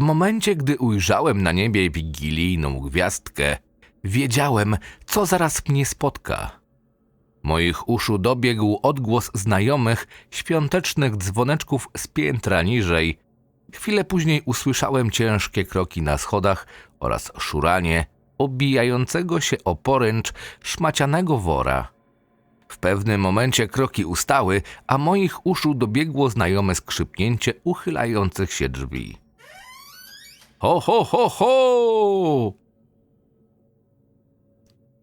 W momencie, gdy ujrzałem na niebie wigilijną gwiazdkę, wiedziałem, co zaraz mnie spotka. Moich uszu dobiegł odgłos znajomych, świątecznych dzwoneczków z piętra niżej. Chwilę później usłyszałem ciężkie kroki na schodach oraz szuranie obijającego się o poręcz szmacianego wora. W pewnym momencie kroki ustały, a moich uszu dobiegło znajome skrzypnięcie uchylających się drzwi. Ho, ho, ho, ho!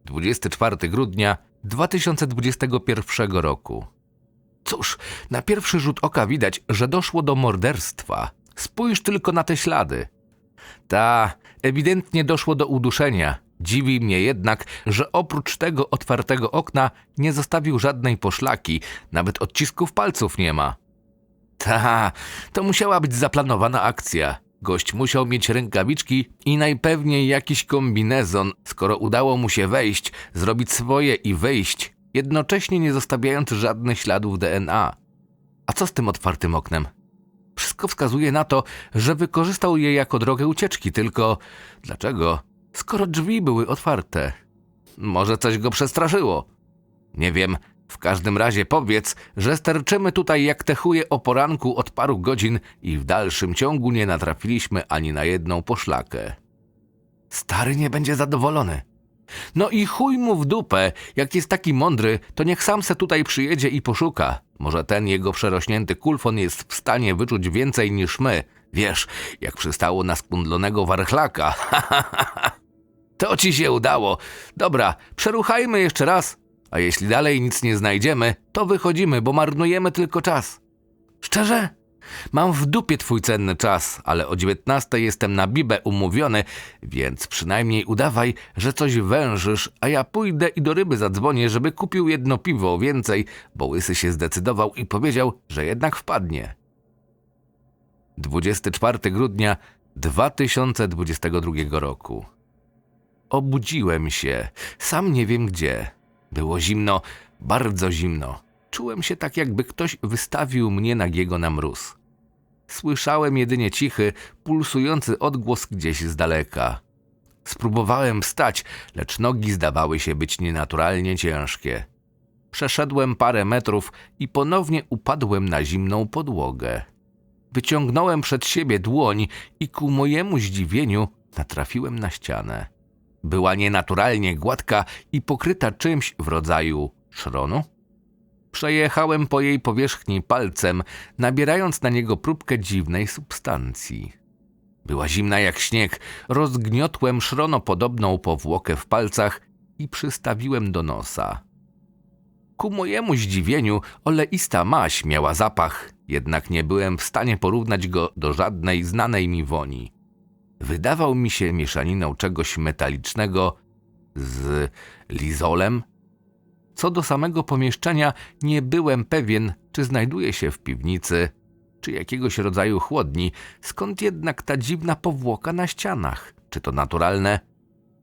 24 grudnia 2021 roku. Cóż, na pierwszy rzut oka widać, że doszło do morderstwa. Spójrz tylko na te ślady. Ta, ewidentnie doszło do uduszenia. Dziwi mnie jednak, że oprócz tego otwartego okna nie zostawił żadnej poszlaki, nawet odcisków palców nie ma. Ta, to musiała być zaplanowana akcja. Gość musiał mieć rękawiczki i najpewniej jakiś kombinezon, skoro udało mu się wejść, zrobić swoje i wyjść, jednocześnie nie zostawiając żadnych śladów DNA. A co z tym otwartym oknem? Wszystko wskazuje na to, że wykorzystał je jako drogę ucieczki, tylko dlaczego? Skoro drzwi były otwarte. Może coś go przestraszyło. Nie wiem, w każdym razie powiedz, że sterczymy tutaj jak te chuje o poranku od paru godzin i w dalszym ciągu nie natrafiliśmy ani na jedną poszlakę. Stary nie będzie zadowolony. No i chuj mu w dupę, jak jest taki mądry, to niech sam se tutaj przyjedzie i poszuka. Może ten jego przerośnięty kulfon jest w stanie wyczuć więcej niż my. Wiesz, jak przystało na skundlonego warchlaka. to ci się udało. Dobra, przeruchajmy jeszcze raz. A jeśli dalej nic nie znajdziemy, to wychodzimy, bo marnujemy tylko czas. Szczerze? Mam w dupie twój cenny czas, ale o 19 jestem na bibę umówiony, więc przynajmniej udawaj, że coś wężysz, a ja pójdę i do ryby zadzwonię, żeby kupił jedno piwo więcej, bo łysy się zdecydował i powiedział, że jednak wpadnie. 24 grudnia 2022 roku. Obudziłem się, sam nie wiem gdzie. Było zimno, bardzo zimno. Czułem się tak, jakby ktoś wystawił mnie nagiego na mróz. Słyszałem jedynie cichy, pulsujący odgłos gdzieś z daleka. Spróbowałem wstać, lecz nogi zdawały się być nienaturalnie ciężkie. Przeszedłem parę metrów i ponownie upadłem na zimną podłogę. Wyciągnąłem przed siebie dłoń i ku mojemu zdziwieniu natrafiłem na ścianę. Była nienaturalnie gładka i pokryta czymś w rodzaju szronu. Przejechałem po jej powierzchni palcem, nabierając na niego próbkę dziwnej substancji. Była zimna jak śnieg, rozgniotłem szronopodobną powłokę w palcach i przystawiłem do nosa. Ku mojemu zdziwieniu oleista maś miała zapach, jednak nie byłem w stanie porównać go do żadnej znanej mi woni. Wydawał mi się mieszaniną czegoś metalicznego z lizolem. Co do samego pomieszczenia, nie byłem pewien, czy znajduje się w piwnicy, czy jakiegoś rodzaju chłodni, skąd jednak ta dziwna powłoka na ścianach? Czy to naturalne?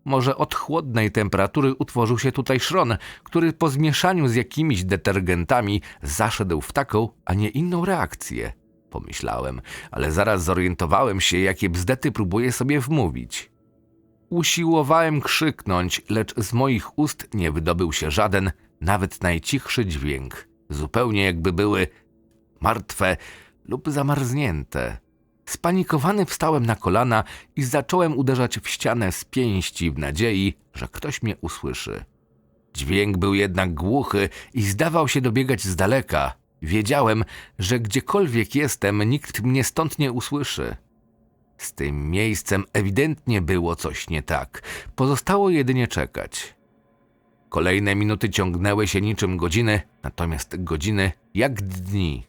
Może od chłodnej temperatury utworzył się tutaj szron, który po zmieszaniu z jakimiś detergentami zaszedł w taką, a nie inną reakcję pomyślałem, ale zaraz zorientowałem się, jakie bzdety próbuję sobie wmówić. Usiłowałem krzyknąć, lecz z moich ust nie wydobył się żaden, nawet najcichszy dźwięk, zupełnie jakby były martwe lub zamarznięte. Spanikowany wstałem na kolana i zacząłem uderzać w ścianę z pięści w nadziei, że ktoś mnie usłyszy. Dźwięk był jednak głuchy i zdawał się dobiegać z daleka, Wiedziałem, że gdziekolwiek jestem, nikt mnie stąd nie usłyszy. Z tym miejscem ewidentnie było coś nie tak. Pozostało jedynie czekać. Kolejne minuty ciągnęły się niczym godziny, natomiast godziny jak dni.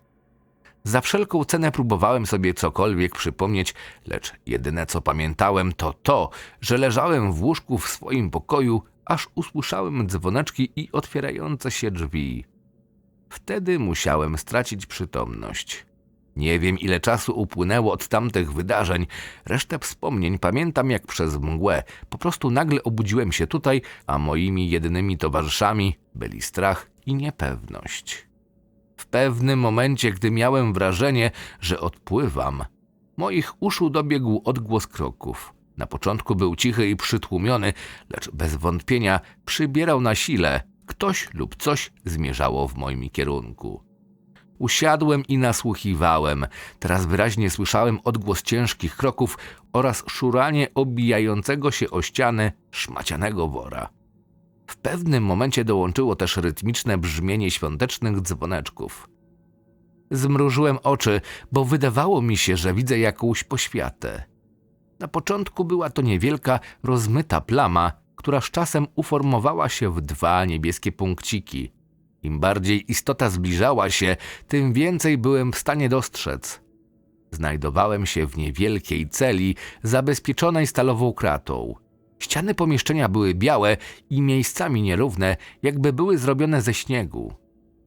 Za wszelką cenę próbowałem sobie cokolwiek przypomnieć, lecz jedyne co pamiętałem to to, że leżałem w łóżku w swoim pokoju, aż usłyszałem dzwoneczki i otwierające się drzwi. Wtedy musiałem stracić przytomność. Nie wiem, ile czasu upłynęło od tamtych wydarzeń. Resztę wspomnień pamiętam jak przez mgłę. Po prostu nagle obudziłem się tutaj, a moimi jedynymi towarzyszami byli strach i niepewność. W pewnym momencie, gdy miałem wrażenie, że odpływam, Moich uszu dobiegł odgłos kroków. Na początku był cichy i przytłumiony, lecz bez wątpienia przybierał na sile. Ktoś lub coś zmierzało w moim kierunku. Usiadłem i nasłuchiwałem. Teraz wyraźnie słyszałem odgłos ciężkich kroków oraz szuranie obijającego się o ściany szmacianego wora. W pewnym momencie dołączyło też rytmiczne brzmienie świątecznych dzwoneczków. Zmrużyłem oczy, bo wydawało mi się, że widzę jakąś poświatę. Na początku była to niewielka, rozmyta plama, która z czasem uformowała się w dwa niebieskie punkciki. Im bardziej istota zbliżała się, tym więcej byłem w stanie dostrzec. Znajdowałem się w niewielkiej celi zabezpieczonej stalową kratą. Ściany pomieszczenia były białe i miejscami nierówne, jakby były zrobione ze śniegu.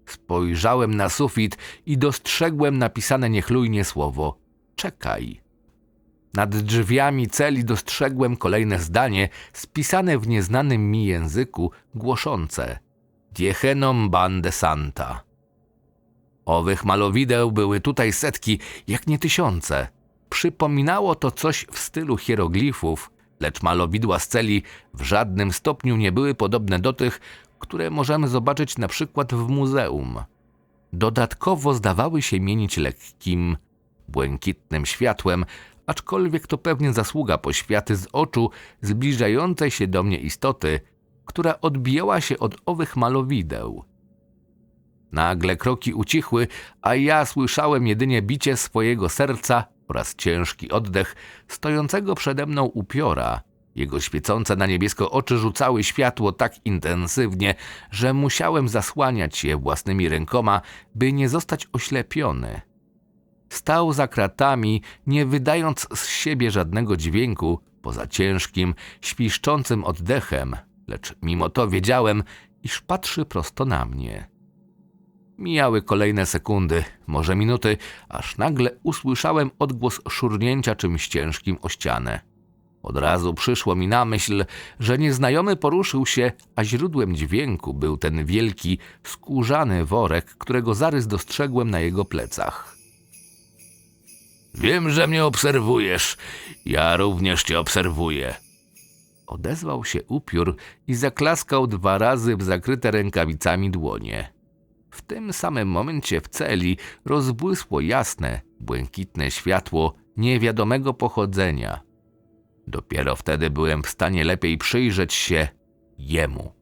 Spojrzałem na sufit i dostrzegłem napisane niechlujnie słowo czekaj. Nad drzwiami celi dostrzegłem kolejne zdanie spisane w nieznanym mi języku, głoszące Diechenom bande santa. Owych malowideł były tutaj setki, jak nie tysiące. Przypominało to coś w stylu hieroglifów, lecz malowidła z celi w żadnym stopniu nie były podobne do tych, które możemy zobaczyć na przykład w muzeum. Dodatkowo zdawały się mienić lekkim, błękitnym światłem, aczkolwiek to pewnie zasługa poświaty z oczu zbliżającej się do mnie istoty, która odbijała się od owych malowideł. Nagle kroki ucichły, a ja słyszałem jedynie bicie swojego serca oraz ciężki oddech stojącego przede mną upiora. Jego świecące na niebiesko oczy rzucały światło tak intensywnie, że musiałem zasłaniać je własnymi rękoma, by nie zostać oślepiony. Stał za kratami, nie wydając z siebie żadnego dźwięku, poza ciężkim, świszczącym oddechem, lecz mimo to wiedziałem, iż patrzy prosto na mnie. Mijały kolejne sekundy, może minuty, aż nagle usłyszałem odgłos szurnięcia czymś ciężkim o ścianę. Od razu przyszło mi na myśl, że nieznajomy poruszył się, a źródłem dźwięku był ten wielki, skórzany worek, którego zarys dostrzegłem na jego plecach. Wiem, że mnie obserwujesz. Ja również cię obserwuję. Odezwał się upiór i zaklaskał dwa razy w zakryte rękawicami dłonie. W tym samym momencie w celi rozbłysło jasne, błękitne światło niewiadomego pochodzenia. Dopiero wtedy byłem w stanie lepiej przyjrzeć się jemu.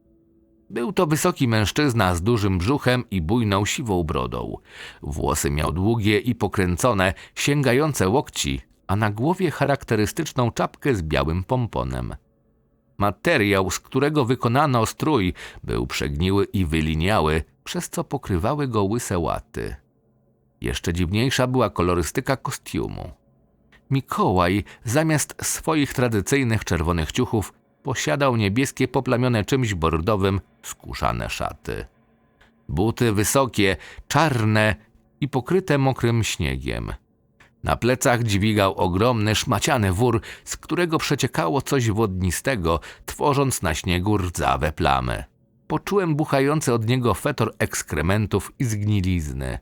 Był to wysoki mężczyzna z dużym brzuchem i bujną siwą brodą. Włosy miał długie i pokręcone, sięgające łokci, a na głowie charakterystyczną czapkę z białym pomponem. Materiał, z którego wykonano strój, był przegniły i wyliniały, przez co pokrywały go łyse łaty. Jeszcze dziwniejsza była kolorystyka kostiumu. Mikołaj zamiast swoich tradycyjnych czerwonych ciuchów posiadał niebieskie poplamione czymś bordowym skórzane szaty. Buty wysokie, czarne i pokryte mokrym śniegiem. Na plecach dźwigał ogromny szmaciany wór, z którego przeciekało coś wodnistego, tworząc na śniegu rdzawe plamy. Poczułem buchający od niego fetor ekskrementów i zgnilizny.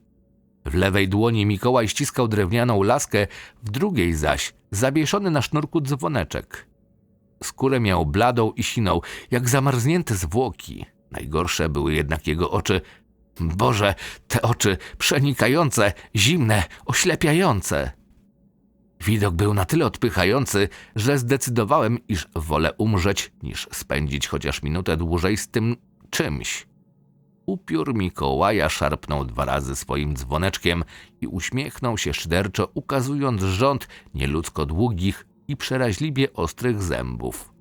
W lewej dłoni Mikołaj ściskał drewnianą laskę, w drugiej zaś zawieszony na sznurku dzwoneczek. Skórę miał bladą i siną, jak zamarznięte zwłoki. Najgorsze były jednak jego oczy. Boże, te oczy przenikające, zimne, oślepiające. Widok był na tyle odpychający, że zdecydowałem, iż wolę umrzeć, niż spędzić chociaż minutę dłużej z tym czymś. Upiór Mikołaja szarpnął dwa razy swoim dzwoneczkiem i uśmiechnął się szyderczo, ukazując rząd nieludzko długich i przeraźliwie ostrych zębów.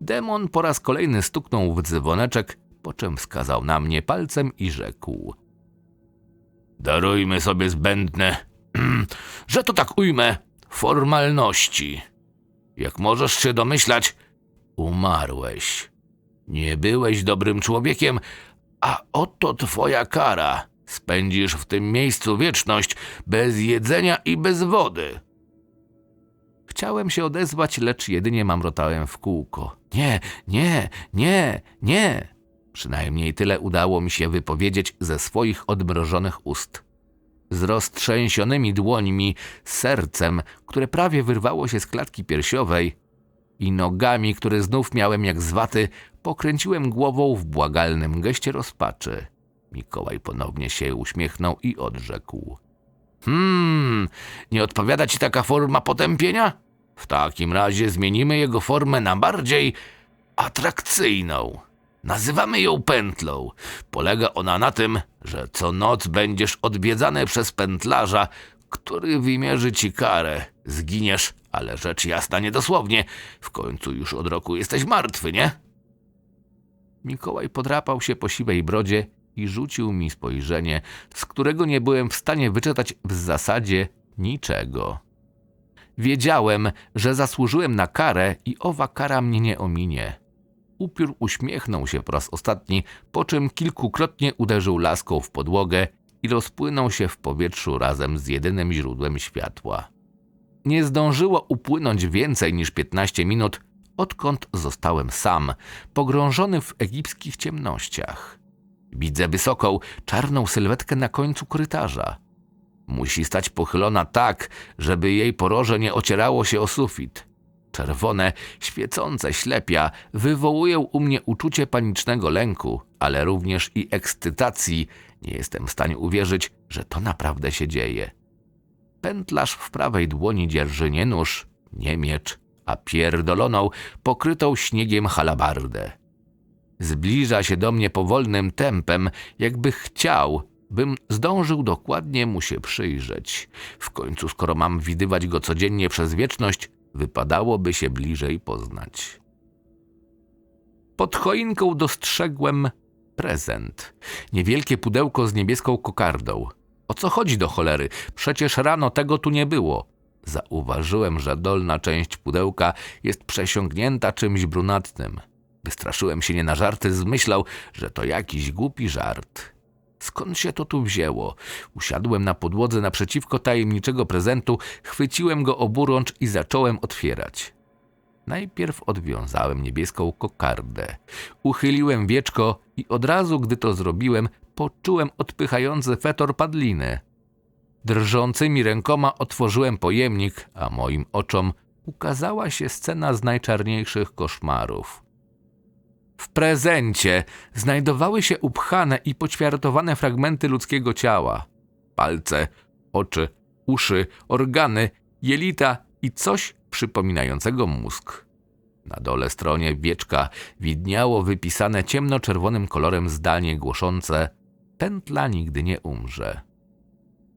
Demon po raz kolejny stuknął w dzwoneczek, po czym wskazał na mnie palcem i rzekł: Darujmy sobie zbędne, że to tak ujmę, formalności. Jak możesz się domyślać, umarłeś. Nie byłeś dobrym człowiekiem, a oto twoja kara. Spędzisz w tym miejscu wieczność bez jedzenia i bez wody. Chciałem się odezwać, lecz jedynie mamrotałem w kółko. Nie, nie, nie, nie. Przynajmniej tyle udało mi się wypowiedzieć ze swoich odmrożonych ust. z roztrzęsionymi dłońmi, sercem, które prawie wyrwało się z klatki piersiowej i nogami, które znów miałem jak z waty, pokręciłem głową w błagalnym geście rozpaczy. Mikołaj ponownie się uśmiechnął i odrzekł. Hmm, nie odpowiada ci taka forma potępienia? W takim razie zmienimy jego formę na bardziej atrakcyjną. Nazywamy ją pętlą. Polega ona na tym, że co noc będziesz odwiedzany przez pętlarza, który wymierzy ci karę. Zginiesz, ale rzecz jasna niedosłownie. W końcu już od roku jesteś martwy, nie? Mikołaj podrapał się po siwej brodzie i rzucił mi spojrzenie, z którego nie byłem w stanie wyczytać w zasadzie niczego. Wiedziałem, że zasłużyłem na karę i owa kara mnie nie ominie. Upiór uśmiechnął się po raz ostatni, po czym kilkukrotnie uderzył laską w podłogę i rozpłynął się w powietrzu razem z jedynym źródłem światła. Nie zdążyło upłynąć więcej niż 15 minut, odkąd zostałem sam, pogrążony w egipskich ciemnościach. Widzę wysoką, czarną sylwetkę na końcu korytarza. Musi stać pochylona tak, żeby jej poroże nie ocierało się o sufit. Czerwone, świecące ślepia wywołują u mnie uczucie panicznego lęku, ale również i ekscytacji. Nie jestem w stanie uwierzyć, że to naprawdę się dzieje. Pętlarz w prawej dłoni dzierży nie nóż, nie miecz, a pierdoloną, pokrytą śniegiem halabardę. Zbliża się do mnie powolnym tempem, jakby chciał, bym zdążył dokładnie mu się przyjrzeć. W końcu, skoro mam widywać go codziennie przez wieczność, wypadałoby się bliżej poznać. Pod choinką dostrzegłem prezent. Niewielkie pudełko z niebieską kokardą. O co chodzi do cholery? Przecież rano tego tu nie było. Zauważyłem, że dolna część pudełka jest przesiągnięta czymś brunatnym. Wystraszyłem się nie na żarty, zmyślał, że to jakiś głupi żart. Skąd się to tu wzięło? Usiadłem na podłodze naprzeciwko tajemniczego prezentu, chwyciłem go oburącz i zacząłem otwierać. Najpierw odwiązałem niebieską kokardę. Uchyliłem wieczko i od razu, gdy to zrobiłem, poczułem odpychający fetor padliny. Drżącymi rękoma otworzyłem pojemnik, a moim oczom ukazała się scena z najczarniejszych koszmarów. W prezencie znajdowały się upchane i poćwiartowane fragmenty ludzkiego ciała. Palce, oczy, uszy, organy, jelita i coś przypominającego mózg. Na dole stronie wieczka widniało wypisane ciemnoczerwonym kolorem zdanie głoszące Pętla nigdy nie umrze.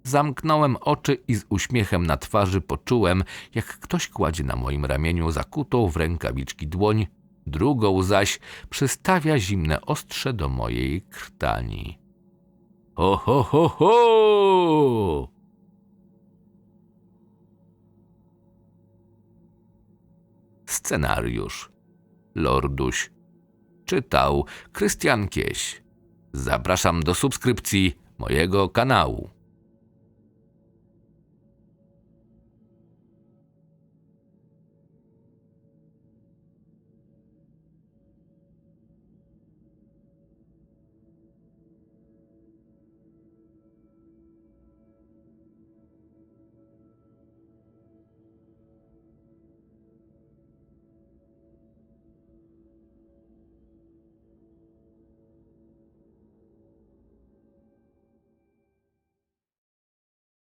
Zamknąłem oczy i z uśmiechem na twarzy poczułem, jak ktoś kładzie na moim ramieniu zakutą w rękawiczki dłoń, drugą zaś przystawia zimne ostrze do mojej krtani. Ho, ho, ho, ho! Scenariusz Lorduś Czytał Krystian Kieś Zapraszam do subskrypcji mojego kanału.